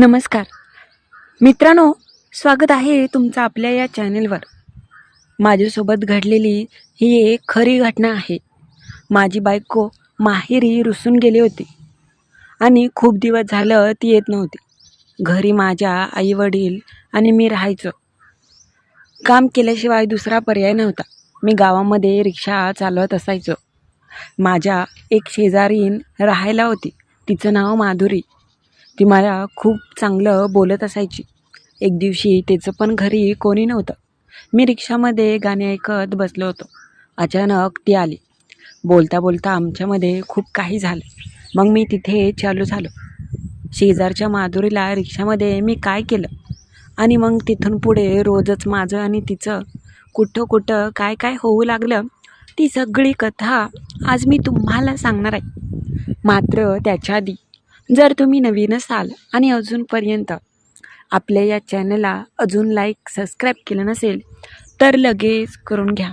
नमस्कार. मित्रांनो स्वागत आहे तुमचं आपल्या या चॅनेलवर. माझ्यासोबत घडलेली ही एक खरी घटना आहे. माझी बायको माहेरी रुसून गेली होती आणि खूप दिवस झालं ती येत नव्हती. घरी माझ्या आईवडील आणि मी राहायचो. काम केल्याशिवाय दुसरा पर्याय नव्हता. मी गावामध्ये रिक्षा चालवत असायचो. माझ्या एक शेजारीन राहायला होती. तिचं नाव माधुरी. ती मला खूप चांगलं बोलत असायची. एक दिवशी तिचं पण घरी कोणी नव्हतं. मी रिक्षामध्ये गाणे ऐकत बसलो होतो. अचानक ती आली. बोलता बोलता आमच्यामध्ये खूप काही झालं. मग मी तिथे चालू झालो. शेजारच्या माधुरीला रिक्षामध्ये मी काय केलं? आणि मग तिथून पुढे रोजच माझं आणि तिचं कुठं कुठं काय काय होऊ लागलं ती सगळी कथा आज मी तुम्हाला सांगणार आहे. मात्र त्याच्या आधी जर तुम्ही नवीन असाल आणि अजूनपर्यंत आपल्या या चॅनलला अजून लाईक सबस्क्राईब केलं नसेल तर लगेच करून घ्या.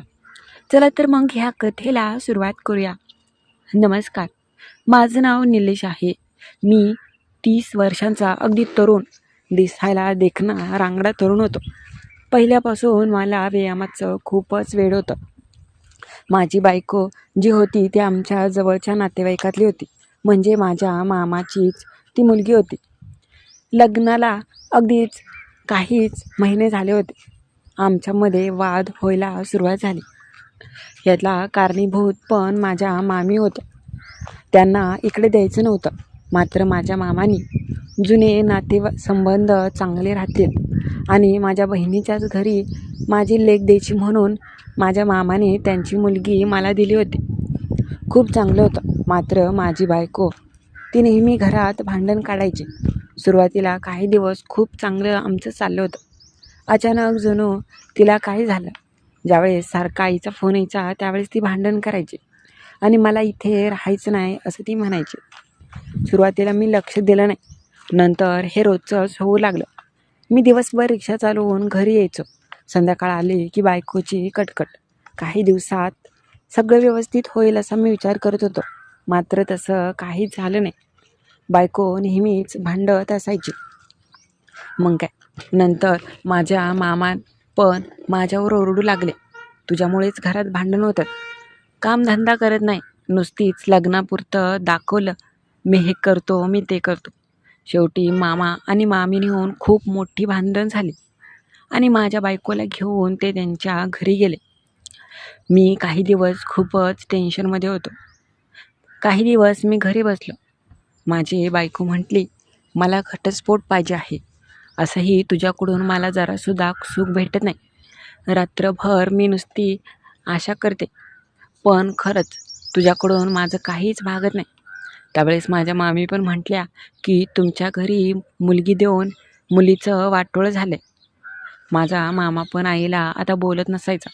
चला तर मग ह्या कथेला सुरुवात करूया. नमस्कार. माझं नाव निलेश आहे. मी तीस वर्षांचा अगदी तरुण दिसायला देखणा रांगडा तरुण होतो. पहिल्यापासून मला व्यायामाचं खूपच वेळ होतं. माझी बायको जी होती ती आमच्या जवळच्या नातेवाईकातली होती. म्हणजे माझ्या मामाचीच ती मुलगी होती. लग्नाला अगदीच काहीच महिने झाले होते. आमच्यामध्ये वाद व्हायला सुरुवात झाली. यातला कारणीभूत पण माझ्या मामी होत्या. त्यांना इकडे द्यायचं नव्हतं. मात्र माझ्या मामानी जुने नाते संबंध चांगले राहतील आणि माझ्या बहिणीच्याच घरी माझी लेख द्यायची म्हणून माझ्या मामाने त्यांची मुलगी मला दिली होती. खूप चांगलं होतं. मात्र माझी बायको ती नेहमी घरात भांडण काढायची. सुरुवातीला काही दिवस खूप चांगलं आमचं चाललं होतं. अचानक जणू तिला काय झालं. ज्यावेळेस सारखा आईचा फोन यायचा त्यावेळेस ती भांडण करायची आणि मला इथे राहायचं नाही असं ती म्हणायची. सुरुवातीला मी लक्ष दिलं नाही. नंतर हे रोजचंच होऊ लागलं. मी दिवसभर रिक्षा चालवून घरी यायचो. संध्याकाळ आली की बायकोची कटकट. काही दिवसात सगळं व्यवस्थित होईल असा मी विचार करत होतो. मात्र तसं काहीच झालं नाही. बायको नेहमीच भांडत असायची. मग काय? नंतर माझ्या मामा पण माझ्यावर ओरडू लागले. तुझ्यामुळेच घरात भांडण होतं कामधंदा करत नाही. नुसतीच लग्नापुरतं दाखवलं. मी हे करतो मी ते करतो. शेवटी मामा आणि मामीने होऊन खूप मोठी भांडण झाली. आणि माझ्या बायकोला घेऊन ते त्यांच्या घरी गेले. मी काही दिवस खूपच टेन्शनमध्ये होतो. काही दिवस मी घरी बसलो. माझी बायको म्हटली मला घटस्फोट पाहिजे आहे. असंही तुझ्याकडून मला जरासुद्धा सुख भेटत नाही. रात्रभर मी नुसती आशा करते. पण खरंच तुझ्याकडून माझं काहीच भागत नाही. त्यावेळेस माझ्या मामी पण म्हटल्या की तुमच्या घरी मुलगी देऊन मुलीचं वाटोळं झालं माझा मामा पण आईला आता बोलत नसायचा.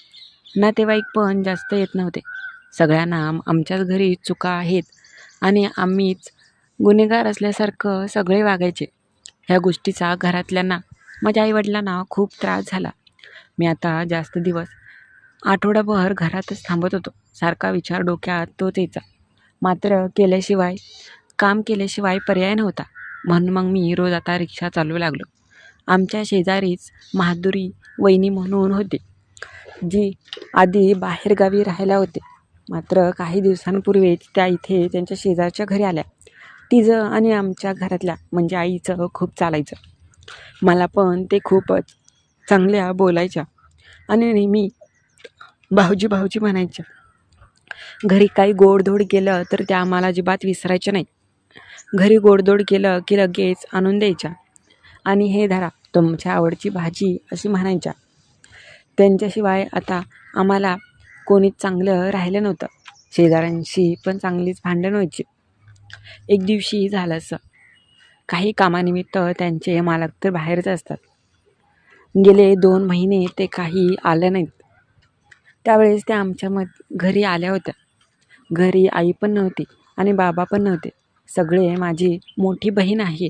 नातेवाईक पण जास्त येत नव्हते. सगळ्यांना आमच्याच घरी चुका आहेत आणि आम्हीच गुन्हेगार असल्यासारखं सगळे वागायचे. ह्या गोष्टीचा घरातल्यांना माझ्या आईवडिलांना खूप त्रास झाला. मी आता जास्त दिवस आठवडाभर घरातच थांबत होतो. सारखा विचार डोक्यात तोच यायचा. मात्र केल्याशिवाय काम केल्याशिवाय पर्याय नव्हता. म्हणून मग मी रोज आता रिक्षा चालवू लागलो. आमच्या शेजारीच महादुरी वहिनी म्हणून होती जी आधी बाहेरगावी राहायला होते. मात्र काही दिवसांपूर्वीच त्या इथे त्यांच्या शेजारच्या घरी आल्या. तिचं आणि आमच्या घरातल्या म्हणजे आईचं खूप चालायचं. मला पण ते खूपच चांगल्या बोलायच्या आणि नेहमी भाऊजी भाऊजी म्हणायच्या घरी काही गोडधोड केलं तर त्या आम्हाला अजिबात विसरायच्या नाही घरी गोडधोड केलं की लगेच आणून द्यायच्या. आणि हे धरा तुमच्या आवडची भाजी अशी म्हणायच्या. त्यांच्याशिवाय आता आम्हाला कोणीच चांगलं राहिलं नव्हतं. शेजाऱ्यांशी पण चांगलीच भांडण व्हायची. एक दिवशी झालं असं. काही कामानिमित्त त्यांचे मालक तर बाहेरच असतात. गेले दोन महिने ते काही आल्या नाहीत. त्यावेळेस त्या आमच्या मत घरी आल्या होत्या. घरी आई पण नव्हती आणि बाबा पण नव्हते. सगळे माझी मोठी बहीण आहे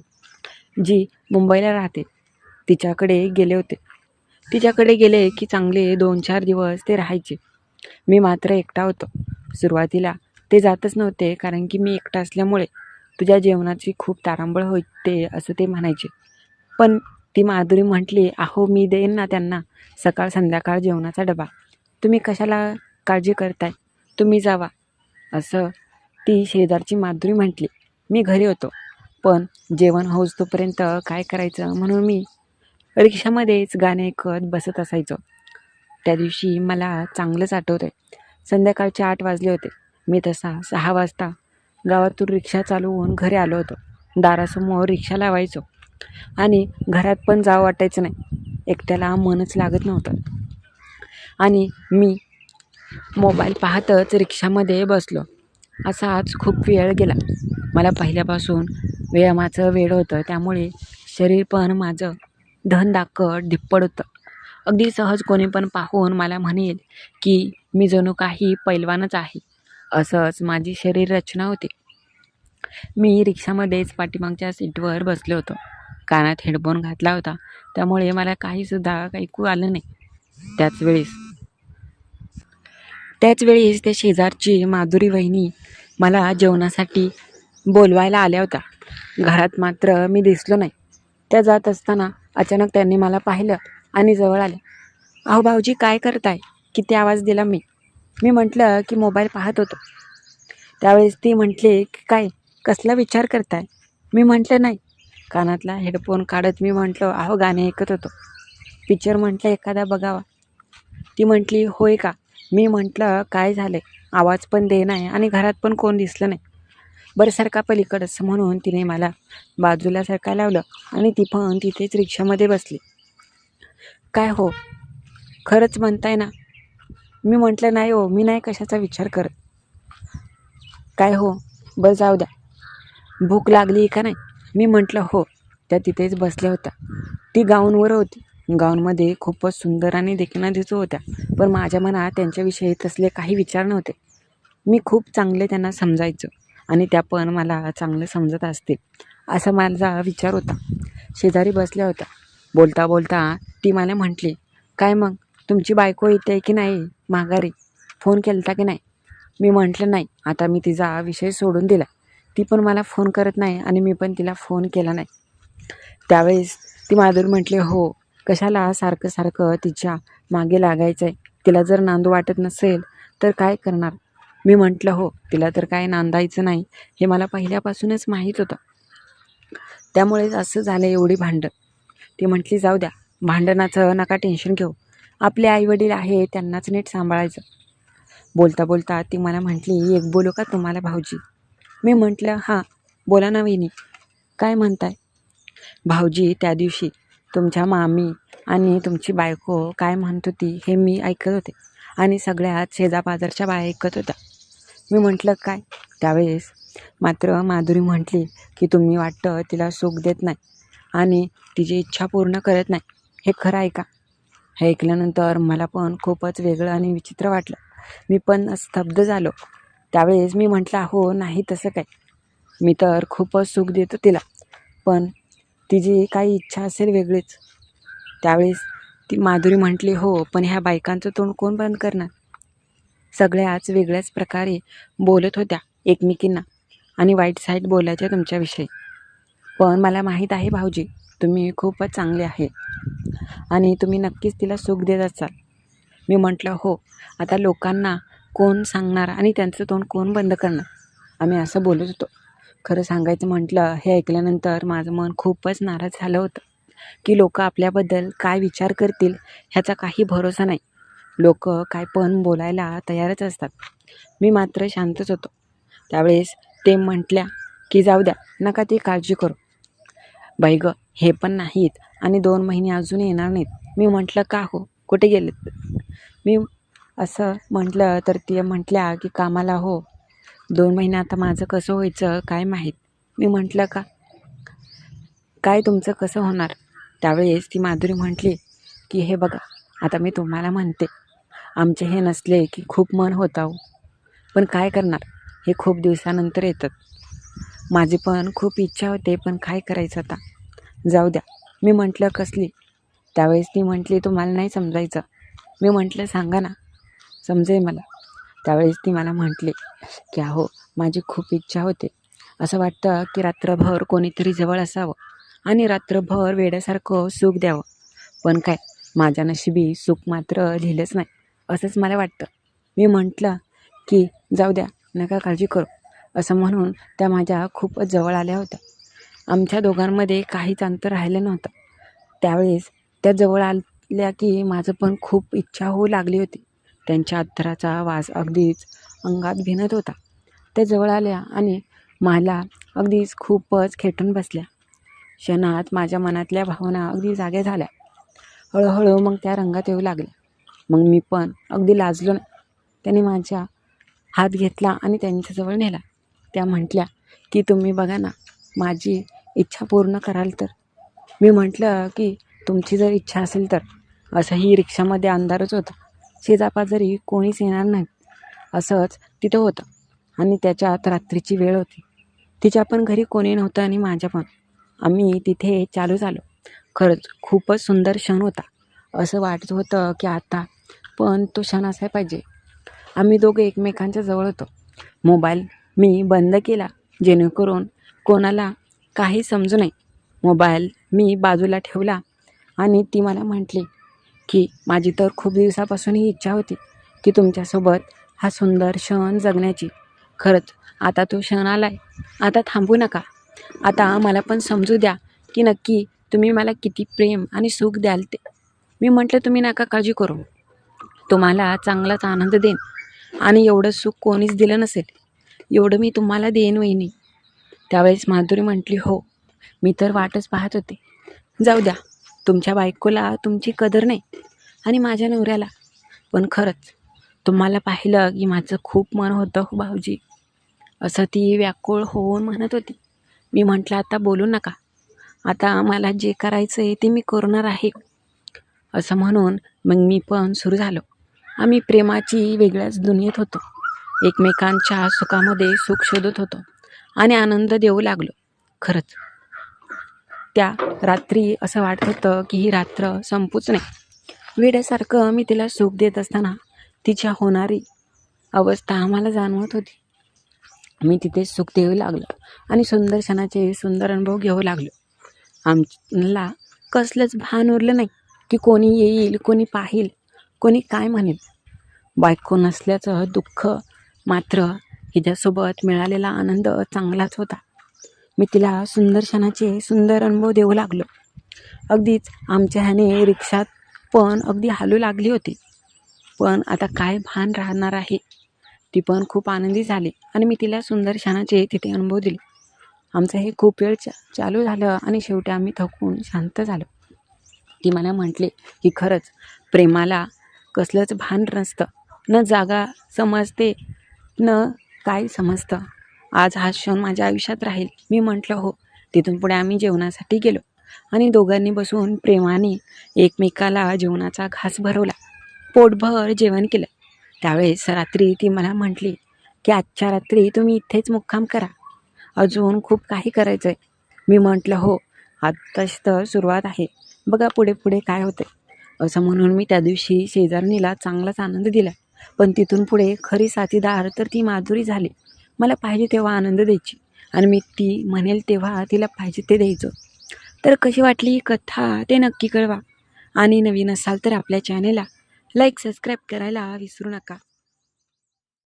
जी मुंबईला राहते. तिच्याकडे गेले होते. तिच्याकडे गेले की चांगले दोन चार दिवस ते राहायचे. मी मात्र एकटा होतो. सुरुवातीला ते जातच नव्हते कारण की मी एकटा असल्यामुळे तुझ्या जेवणाची खूप तारांबळ होते असं ते म्हणायचे. पण ती माधुरी म्हटली अहो मी देईन ना त्यांना सकाळ संध्याकाळ जेवणाचा डबा. तुम्ही कशाला काळजी करताय? तुम्ही जावा. असं ती शेजारची माधुरी म्हटली. मी घरी होतो पण जेवण होऊस तोपर्यंत काय करायचं? म्हणून मी रिक्षामध्येच गाणे ऐकत बसत असायचो. त्या दिवशी मला चांगलंच आठवतं आहे संध्याकाळचे आठ वाजले होते. मी तसा सहा वाजता गावातून रिक्षा चालवून घरी आलो होतो. दारासमोर रिक्षा लावायचो. आणि घरात पण जावं वाटायचं नाही. एकट्याला मनच लागत नव्हतं. आणि मी मोबाईल पाहतच रिक्षामध्ये बसलो. असाच खूप वेळ गेला. मला पहिल्यापासून व्यायामाचं वेळ होतं. त्यामुळे शरीर पण माझं धन धनदाकड धिप्पड होतं. अगदी सहज कोणी पण पाहून मला म्हणेल की मी जणू काही पैलवानच आहे. असंच माझी शरीर रचना होती. मी रिक्षामध्येच पाठीमागच्या सीटवर बसलो होतो. कानात हेडफोन घातला होता. त्यामुळे मला काहीसुद्धा ऐकू आलं नाही. त्याच वेळेस त्याच वेळेस त्या शेजारची माधुरी वहिनी मला जेवणासाठी बोलवायला आल्या होत्या. घरात मात्र मी दिसलो नाही. त्या जात असताना अचानक त्यांनी मला पाहिलं. आणि जवळ आल्या अहो भाऊजी काय करताय? किती आवाज दिला मी. मी म्हटलं की मोबाईल पाहत होतो. त्यावेळेस ती म्हटली की काय कसला विचार करताय? मी म्हटलं नाही. कानातला हेडफोन काढत मी म्हटलं अहो गाणे ऐकत होतो. पिक्चर म्हटलं एखादा बघावा. ती म्हटली होय का? मी म्हटलं काय झालं आवाज पण दे नाही आणि घरात पण कोण दिसलं नाही. बरं सरका पलीकडंच. म्हणून तिने मला बाजूला सरका लावलं आणि ती पण तिथेच रिक्षामध्ये बसली. काय हो? खरंच म्हणताय ना. मी म्हटलं नाही हो मी नाही कशाचा विचार करत. काय हो? बरं जाऊ द्या. भूक लागली का नाही? मी म्हटलं हो. त्या तिथेच बसल्या होत्या. ती गाऊनवर होती. गाऊनमध्ये खूपच सुंदर आणि देखणा दिसू होत्या. पण माझ्या मनात त्यांच्याविषयी तसले काही विचार नव्हते. मी खूप चांगले त्यांना समजायचो आणि त्या पण मला चांगलं समजत असतील असा माझा विचार होता. शेजारी बसल्या होत्या. बोलता बोलता ती मला म्हटली काय मग? तुमची बायको येते की नाही माघारी? फोन केलता की नाही? मी म्हटलं नाही आता मी तिचा विषय सोडून दिला. ती पण मला फोन करत नाही आणि मी पण तिला फोन केला नाही. त्यावेळेस ती माधुरी म्हटली हो कशाला सारखं सारखं तिच्यामागे लागायचं आहे तिला जर नांदू वाटत नसेल तर काय करणार? मी म्हटलं हो तिला तर काय नांदायचं नाही हे मला पहिल्यापासूनच माहीत होतं. त्यामुळेच असं झालं एवढी भांडण. ती म्हटली जाऊ द्या भांडणाचं नका टेन्शन घेऊ. आपले आईवडील आहे त्यांनाच नीट सांभाळायचं. बोलता बोलता ती मला म्हटली एक बोलू का तुम्हाला भाऊजी? मी म्हटलं हां बोला ना वहिनी काय म्हणताय? भाऊजी त्या दिवशी तुमच्या मामी आणि तुमची बायको काय म्हणत होती हे मी ऐकत होते आणि सगळ्यात शेजापाजारच्या बाया ऐकत होत्या. मी म्हटलं काय? त्यावेळेस मात्र माधुरी म्हटली की तुम्ही वाटतं तिला सुख देत नाही. आणि तिची इच्छा पूर्ण करत नाही. हे खरं आहे का? हे ऐकल्यानंतर मला पण खूपच वेगळं आणि विचित्र वाटलं. मी पण स्तब्ध झालो. त्यावेळेस मी म्हटलं हो नाही तसं काय. मी तर खूपच सुख देतो तिला. पण तिची काही इच्छा असेल वेगळीच. त्यावेळेस ती माधुरी म्हटली हो पण ह्या बायकांचं तोंड कोण बंद करणार? सगळ्याच वेगळ्याच प्रकारे बोलत होत्या एकमेकींना आणि वाईट साईड बोलायच्या तुमच्याविषयी. पण मला माहीत आहे भाऊजी तुम्ही खूपच चांगले आहे. आणि तुम्ही नक्कीच तिला सुख देत असाल. मी म्हटलं हो आता लोकांना कोण सांगणार आणि त्यांचं तोंड कोण बंद करणार? आम्ही असं बोलत होतो. खरं सांगायचं म्हटलं हे ऐकल्यानंतर माझं मन खूपच नाराज झालं होतं की लोक आपल्याबद्दल काय विचार करतील ह्याचा काही भरोसा नाही. लोक काय पण बोलायला तयारच असतात. मी मात्र शांतच होतो. त्यावेळेस ते म्हटल्या की जाऊ द्या नका ती काळजी करू. बाई गं हे पण नाहीत आणि दोन महिने अजून येणार नाहीत. मी म्हटलं का हो? कुठे गेलेत? मी असं म्हटलं तर ती म्हटल्या की कामाला हो. दोन महिने आता माझं कसं व्हायचं काय माहीत? मी म्हटलं का? काय तुमचं कसं होणार? त्यावेळेस ती माधुरी म्हटली की हे बघा आता मी तुम्हाला म्हणते. आमचे हे नसले की खूप मन होतं हो पण काय करणार? हे खूप दिवसानंतर येतात. माझी पण खूप इच्छा होते पण काय करायचं आता? जाऊ द्या. मी म्हटलं कसली? त्यावेळेस ती म्हटली तुम्हाला नाही समजायचं. मी म्हटलं सांगा ना. समजेल मला. त्यावेळेस ती मला म्हटली की अहो माझी खूप इच्छा होते. असं वाटतं की रात्रभर कोणीतरी जवळ असावं आणि रात्रभर वेड्यासारखं सुख द्यावं. पण काय माझ्या नशिबी सुख मात्र लिहिलंच नाही असंच मला वाटतं. मी म्हटलं की जाऊ द्या नका काळजी करू. असं म्हणून त्या माझ्या खूपच जवळ आल्या होत्या. आमच्या दोघांमध्ये काहीच अंतर राहिलं नव्हतं. त्यावेळेस त्या जवळ आल्या की माझं पण खूप इच्छा होऊ लागली होती. त्यांच्या अत्तराचा वास अगदीच अंगात भिनत होता. त्या जवळ आल्या आणि मला अगदीच खूपच खेटून बसल्या. क्षणात माझ्या मनातल्या भावना अगदी जाग्या झाल्या. हळूहळू मग त्या रंगात येऊ लागल्या. मग मी पण अगदी लाजलो नाही. त्याने माझ्या हात घेतला आणि त्यांच्याजवळ नेला. त्या म्हटल्या की तुम्ही बघा ना माझी इच्छा पूर्ण कराल तर. मी म्हटलं की तुमची जर इच्छा असेल तर. असंही रिक्षामध्ये अंधारच होता. शेजापाजारी कोणीच येणार नाही असंच तिथं होतं. आणि त्याच्यात रात्रीची वेळ होती. तिच्या पण घरी कोणी नव्हतं आणि माझ्या पण. आम्ही तिथे चालू झालो खरंच खूपच सुंदर क्षण होता. असं वाटत होतं की आता पण तो क्षण असाय पाहिजे. आम्ही दोघं एकमेकांच्या जवळ होतो. मोबाईल मी बंद केला. जेणेकरून कोणाला काही समजू नये. मोबाईल मी बाजूला ठेवला आणि ती मला म्हटली की माझी तर खूप दिवसापासून ही इच्छा होती की तुमच्यासोबत हा सुंदर क्षण जगण्याची. खरंच आता तो क्षण आला आहे आता थांबू नका. आता मला पण समजू द्या की नक्की तुम्ही मला किती प्रेम आणि सुख द्याल ते. मी म्हटलं तुम्ही नका काळजी करू. तुम्हाला चांगलाच आनंद देईन आणि एवढं सुख कोणीच दिलं नसेल. एवढं मी तुम्हाला देईन वहिनी. त्यावेळेस माधुरी म्हटली हो मी तर वाटच पाहत होते. जाऊ द्या तुमच्या बायकोला तुमची कदर नाही आणि माझ्या नवऱ्याला. पण खरंच तुम्हाला पाहिलं की माझं खूप मन होतं हो भाऊजी. असं ती व्याकुळ होऊन म्हणत होती. मी म्हटलं आता बोलू नका. आता मला जे करायचं आहे ते मी करणार आहे. असं म्हणून मग मी पण सुरू झालो. आम्ही प्रेमाची वेगळ्याच दुनियेत होतो. एकमेकांच्या सुखामध्ये सुख शोधत होतो आणि आनंद देऊ लागलो. खरंच त्या रात्री असं वाटत होतं की ही रात्र संपूच नाही. वेड्यासारखं मी तिला सुख देत असताना तिच्या होणारी अवस्था आम्हाला जाणवत होती. मी तिथे सुख देऊ लागलो आणि सुंदर क्षणाचे सुंदर अनुभव घेऊ लागलो. आमला कसलंच भान उरलं नाही की कोणी येईल कोणी पाहिल कोणी काय म्हणेल. बायको नसल्याचं दुःख मात्र हिच्यासोबत मिळालेला आनंद चांगलाच होता. मी तिला सुंदर क्षणाचे सुंदर अनुभव देऊ लागलो. अगदीच आमच्या ह्याने रिक्षात पण अगदी हालू लागली होती. पण आता काय भान राहणार आहे? ती पण खूप आनंदी झाली आणि मी तिला सुंदर क्षणाचे तिथे अनुभव दिले. आमचं हे खूप वेळ चा चालू झालं आणि शेवटी आम्ही थकून शांत झालो. ती मला म्हटले की खरंच प्रेमाला कसलंच भान नसतं. न जागा समजते न काय समजतं? आज हा क्षण माझ्या आयुष्यात राहील. मी म्हटलं हो तिथून पुढे आम्ही जेवणासाठी गेलो आणि दोघांनी बसून प्रेमाने एकमेकाला जेवणाचा घास भरवला. पोटभर जेवण केलं. त्यावेळेस रात्री ती मला म्हटली की आजच्या रात्री तुम्ही इथेच मुक्काम करा. अजून खूप काही करायचं आहे मी म्हटलं हो आत्ताच तर सुरुवात आहे. बघा पुढे पुढे काय होते असं म्हणून मी त्या दिवशी शेजारणीला चांगलाच आनंद दिला. पण तिथून पुढे खरी साथीदार तर ती माधुरी झाली. मला पाहिजे तेव्हा आनंद द्यायची आणि मी ती म्हणेल तेव्हा तिला पाहिजे ते द्यायचं. तर कशी वाटली ही कथा ते नक्की कळवा. आणि नवीन असाल तर आपल्या चॅनेलला लाईक सबस्क्राईब करायला विसरू नका.